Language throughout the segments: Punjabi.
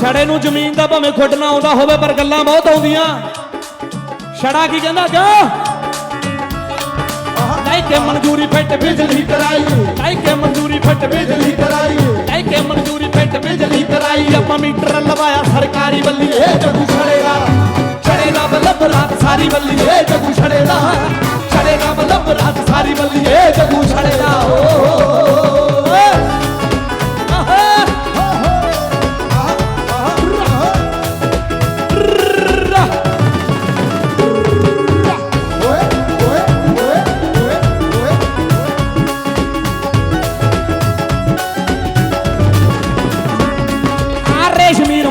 ਛੜੇ ਨੂੰ ਜ਼ਮੀਨ ਦਾ ਭਾਵੇਂ ਖੁੱਡਣਾ ਆਉਂਦਾ ਹੋਵੇ, ਪਰ ਗੱਲਾਂ ਬਹੁਤ ਆਉਂਦੀਆਂ। ਛੜਾ ਕੀ ਕਹਿੰਦਾ ਜਾ ਲੈ ਕੇ ਮਨਜ਼ੂਰੀ ਫਿੱਟ ਬਿਜਲੀ ਕਰਾਈ। ਕਹਿ ਕੇ ਮਨਜ਼ੂਰੀ ਫਿੱਟ ਬਿਜਲੀ ਕਰਾਈ। ਕਹਿ ਕੇ ਮਨਜ਼ੂਰੀ ਫਿੱਟ ਬਿਜਲੀ ਕਰਾਈ। ਆਪਾਂ ਮੀਟਰ ਲਵਾਇਆ ਸਰਕਾਰੀ ਬੱਲੀਏ ਜਦੋਂ ਛੜੇਗਾ। ਛੜੇ ਦਾ ਲੱਭ ਰਾਤ ਸਾਰੀ ਬੱਲੀ ਇਹ ਛੜੇ ਦਾ ਛੜੇ ਦਾ ਬਲਬ ਰਾਤ ਸਾਰੀ ਬੱਲੀ ਏ ਜਗੂ ਛੜੇ ਦਾ ਓ ਓਏ ਓਏ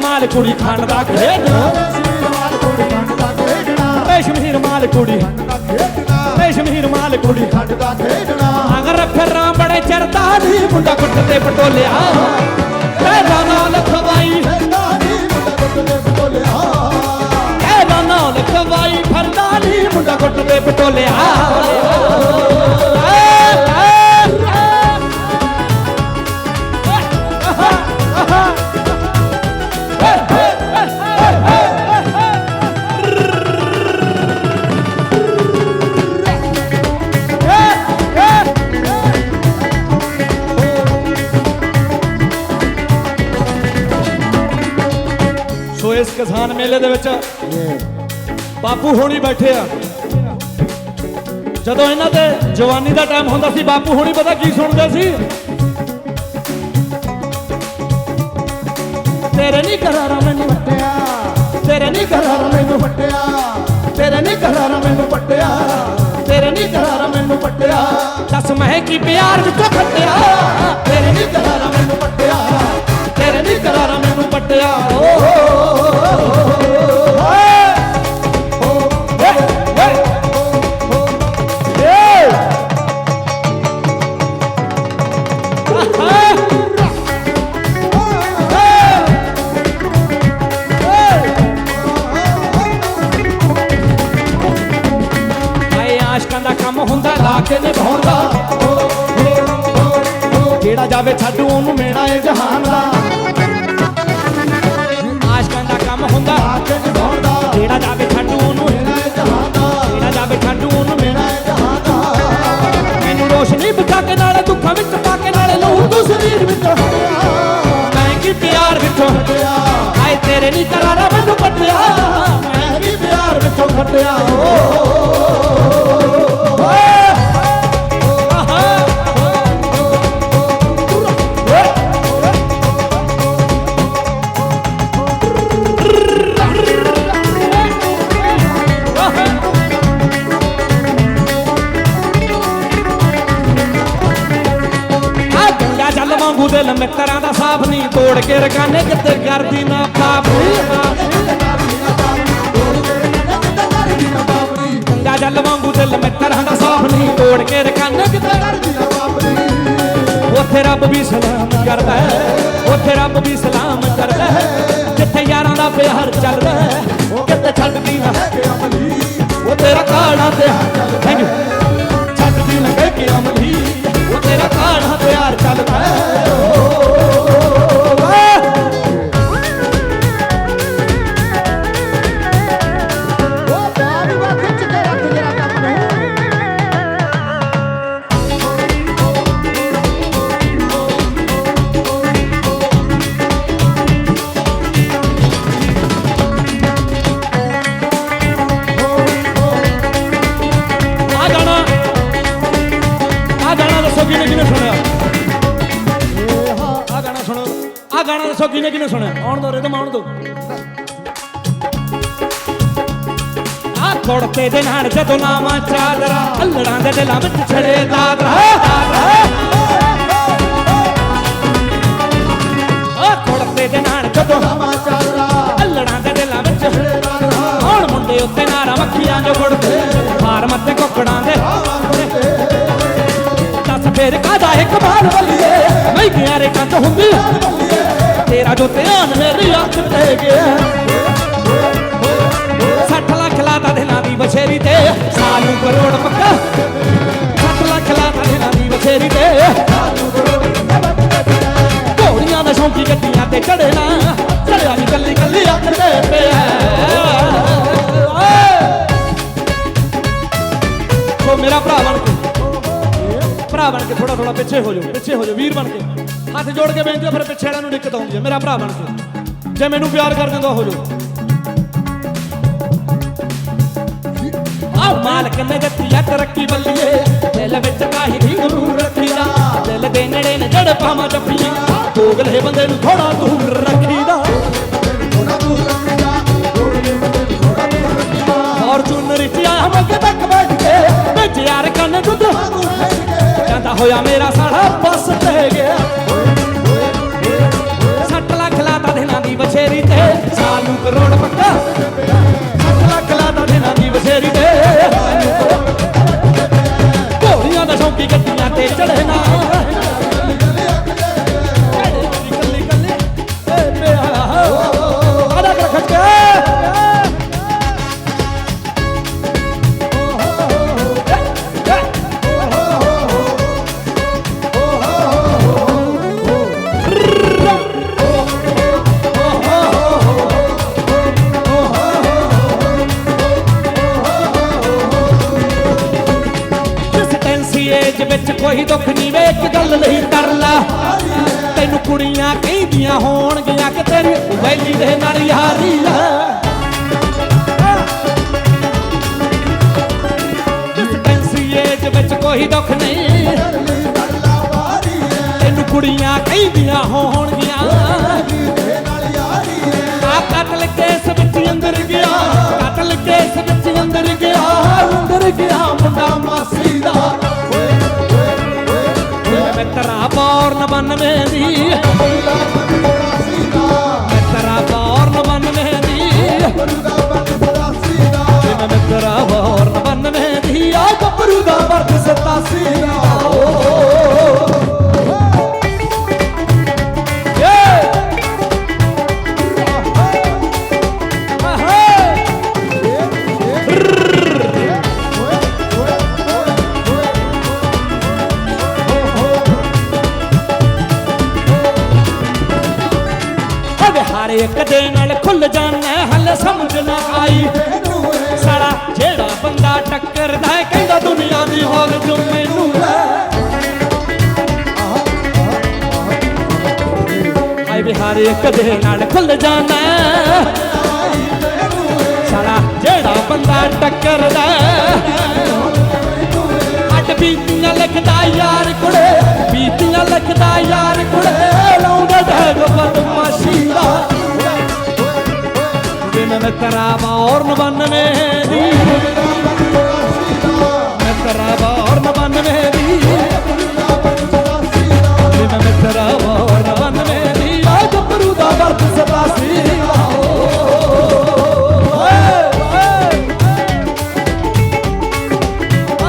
ਓਏ ਕੁੜੀ ਖਾਣ ਦਾ ਖੇਡਣਾ ਰੇਸ਼ਮੀ ਰਮਾਲ ਕੁੜੀ। ਦਾ ਖੇਡਣਾ ਰੇਸ਼ਮੀ ਰਮਾਲ ਕੁੜੀ। ਖੰਡ ਦਾ ਖੇਡਣਾ। ਅਗਰ ਫਿਰਾਂ ਬੜੇ ਚਰਦਾ ਨੀ ਮੁੰਡਾ ਕੁੱਟ ਤੇ ਪਟੋਲਿਆ। ਸੋ ਇਸ ਕਿਸਾਨ ਮੇਲੇ ਦੇ ਵਿੱਚ ਬਾਪੂ ਹੋਣੀ ਬੈਠੇ ਆ। ਜਦੋਂ ਇਹਨਾਂ ਤੇ ਜਵਾਨੀ ਦਾ ਟਾਈਮ ਹੁੰਦਾ ਸੀ, ਬਾਪੂ ਹੋਣੀ ਪਤਾ ਕੀ ਸੁਣਦੇ ਸੀ? ਤੇਰੇ ਨਹੀਂ ਕਰਾਰਾ ਮੈਨੂੰ ਪੱਟਿਆ ਤੇਰੇ ਨਹੀਂ ਕਰਾਰਾ ਮੈਨੂੰ ਪੱਟਿਆ ਤੇਰੇ ਨਹੀਂ ਕਰਾਰਾ ਮੈਨੂੰ ਪੱਟਿਆ ਤੇਰੇ ਨਹੀਂ ਕਰਾਰਾ ਮੈਨੂੰ ਪੱਟਿਆ ਦੱਸ ਮੈਂ ਕੀ ਪਿਆਰ ਵਿੱਚੋਂ ਖੱਟਿਆ ਤੇਰੇ ਨਹੀਂ ਕਰਾਰਾ ਮੈਨੂੰ ਪੱਟਿਆ ਆਸ਼ਕਾਂ ਦਾ ਕੰਮ ਹੁੰਦਾ ਲਾ ਕੇ ਨਿਭਾਉਣ ਦਾ ਜਿਹੜਾ ਜਾਵੇ ਛੱਡੂ ਉਹਨੂੰ ਮੇਣਾ ਏ ਜਹਾਨ ਦਾ। ਆਸ਼ਕਾਂ ਦਾ ਕੰਮ ਹੁੰਦਾ ਆ ਕੇ ਨਿਭਾਉਂਦਾ। ਜਿਹੜਾ ਜਾਵੇ ਛੱਡੂ ਉਹਨੂੰ ਮੇਰਾ ਇਹ ਜਹਾਨ ਦਾ। ਜਿਹੜਾ ਜਾਵੇ ਛੱਡੂ ਉਹਨੂੰ ਮੇਣਾ ਇਹ ਜਹਾਨ ਦਾ। ਮੈਨੂੰ ਰੋਸ਼ਨੀ ਬਚਾ ਕੇ ਨਾਲੇ, ਦੁੱਖਾਂ ਵਿੱਚ ਪਾ ਕੇ ਨਾਲੇ ਲਹੂ ਤੂੰ ਸਰੀਰ ਵਿੱਚ ਮੈਂ ਕੀ ਪਿਆਰ ਵਿੱਚੋਂ ਪੱਟਿਆ ਆਏ ਤੇਰੇ ਨਹੀਂ ਕਰਾਰਾ ਮੈਨੂੰ ਪੱਟਿਆ ਮੈਂ ਵੀ ਪਿਆਰ ਵਿੱਚੋਂ ਖੱਟਿਆ ਆ ਦਿਲ ਮਿੱਤਰਾਂ ਦਾ ਸਾਫ਼ ਨਹੀਂ ਤੋੜ ਕੇ ਰਕਾਨੇ ਕਿਤੇ ਕਰਦੀ ਨਾ ਪਾਪ ਗੰਗਾ ਜਲ ਵਾਂਗੂ ਦਿਲ ਮਿੱਤਰਾਂ ਦਾ ਸਾਫ਼ ਨਹੀਂ ਤੋੜ ਕੇ ਰਕਾਨੇ ਕਿਤੇ ਉੱਥੇ ਰੱਬ ਵੀ ਸਲਾਮ ਕਰਦਾ ਹੈ, ਉੱਥੇ ਰੱਬ ਵੀ ਸਲਾਮ ਕਰਦਾ ਹੈ। ਜਿੱਥੇ ਯਾਰਾਂ ਦਾ ਪਿਆਰ ਚੱਲਦਾ ਹੈ, ਕਿਤੇ ਛੱਡਦੀ ਨਾ ਉਹ ਤੇਰਾ ਕਾਣਾ ਤੇ ਥੈਂਕ ਕਾਣਾ ਪਿਆਰ ਆ ਗਾਣਾ ਦੱਸੋ ਸੁਣਿਆ? ਆਉਣ ਦੋ ਰਿਦਮ ਆਉਣ ਦੋ। ਆ ਖੋੜਤੇ ਦੇ ਨਾਲ ਜਦੋਂ ਨਾਮਾ ਚਾਦਰਾ, ਅੱਲੜਾਂ ਦੇ ਦਿਲਾਂ ਵਿੱਚ ਛੜੇ ਦਾਦਰਾ। ਆ ਖੋੜਤੇ ਦੇ ਨਾਲ ਜਦੋਂ ਅੱਲੜਾਂ ਦੇ ਦਿਲਾਂ ਵਿੱਚ ਹੁਣ ਮੁੰਡੇ ਉੱਤੇ ਨਾਰਾ ਮੱਖੀਆਂ ਜੋ ਗੁੜਦੇ ਮਾਰ ਮੱਤੇ ਕੁੱਕੜਾਂ ਦੇ ਦੱਸ ਫੇਰ ਕਾਦਾ ਇੱਕ ਬਾਲ ਬੱਲੀਏ? ਮੈਂ ਗਿਆ ਰੇ ਕੰਤ ਹੁੰਦੀ ਤੇਰਾ ਜੋ ਧਿਆਨ ਮੇਰੀ ਅੱਖ ਤੇ ਗਿਆ। 60 ਲੱਖ ਲਾਤਾ ਦੇ ਦਿਲਾਂ ਦੀ ਬਛੇਰੀ ਤੇ, ਸਾਲੂ ਕਰੋੜ ਪੱਕਾ। 60 ਲੱਖ ਲਾਤਾ ਦਿਲਾਂ ਦੀ ਬਛੇਰੀ ਤੇ ਘੋੜੀਆਂ ਦੇ ਸ਼ੌਂਕੀ ਗੱਡੀਆਂ ਤੇ ਚੜੇ ਨਾ ਚੜਿਆ ਨਹੀਂ ਕੱਲੀ ਕੱਲੀ ਆ ਚੱਕਦੇ ਪਿਆ। ਸੋ ਮੇਰਾ ਭਰਾ ਬਣ ਕੇ, ਭਰਾ ਬਣ ਕੇ ਥੋੜਾ ਥੋੜਾ ਪਿੱਛੇ ਹੋ ਜਾਓ, ਪਿੱਛੇ ਹੋ ਜਾਓ, ਵੀਰ ਬਣ ਕੇ। ਹੱਥ ਜੋੜ ਕੇ ਬੇਨਤੀ ਆ, ਫਿਰ ਪਿੱਛੇ ਵਾਲਿਆਂ ਨੂੰ ਦਿੱਕਤ ਆਉਂਦੀ ਹੈ ਮੇਰਾ ਭਰਾ ਬਣ ਕੇ। ਜੇ ਮੈਨੂੰ ਪਿਆਰ ਕਰ ਦਿੰਦਾ ਹੋ ਜਾਓ ਆ ਮਾਲਕ ਨੇ ਦਿੱਤੀ ਆ ਤਰੱਕੀ ਬੱਲੀਏ। ਦਿਲ ਵਿੱਚ ਕਾਹੀ ਦੀ ਗੁਰੂ ਰੱਖੀਦਾ। ਦਿਲ ਦੇ ਨੇੜੇ ਨੇ ਜੜ ਪਾਵਾਂ ਜੱਫੀਆਂ ਦੋਗਲੇ ਬੰਦੇ ਨੂੰ ਥੋੜਾ ਦੂਰ ਰੱਖੀਦਾ। ਥੋੜਾ ਦੂਰ ਫੋਰਚੂਨਰ ਚ ਆਇਆ ਮੱਗੇ ਤੱਕ ਬੈਠ ਕੇ। ਵਿੱਚ ਯਾਰ ਕੰਨ ਦੁੱਧ ਜਾਂਦਾ ਹੋਇਆ ਮੇਰਾ ਸਾੜਾ ਬੱਸ ਤੇ। ਗੱਡੀਆਂ ਤੈਨੂੰ ਕੁੜੀਆਂ ਕਹਿੰਦੀਆਂ ਹੋਣਗੀਆਂ ਕਿ ਤੇਰੀ ਵੈਲੀ ਦੇ ਨਾਲ ਯਾਰੀ ਆ। ਕੰਸਿਸਟੈਂਸੀ ਵਿੱਚ ਕੋਈ ਦੁੱਖ ਨਹੀਂ। ਤੈਨੂੰ ਕੁੜੀਆਂ ਕਹਿੰਦੀਆਂ ਹੋਣਗੀਆਂ। ਆ ਕਤਲ ਕੇਸ ਵਿੱਚ ਅੰਦਰ ਗਿਆ। ਕਤਲ ਕੇਸ ਵਿੱਚ ਅੰਦਰ ਗਿਆ। ਅੰਦਰ ਗਿਆ ਮੁੰਡਾ ਮਾਸੀ। 99 ਦੀ ਨਾਲ ਜਾਣਾ ਹੱਲ ਸਮਝ ਨਾ ਆਈ। ਸਾਲਾ ਜਿਹੜਾ ਬੰਦਾ ਟੱਕਰਦਾ ਹੈ, ਕਹਿੰਦਾ ਦੁਨੀਆ ਦੀ ਹਾਲ ਜੋ ਮੈਨੂੰ ਹੈ। ਹਾਏ ਵੀ ਹਰ ਇੱਕ ਦੇ ਨਾਲ ਖੁੱਲ ਜਾਣਾ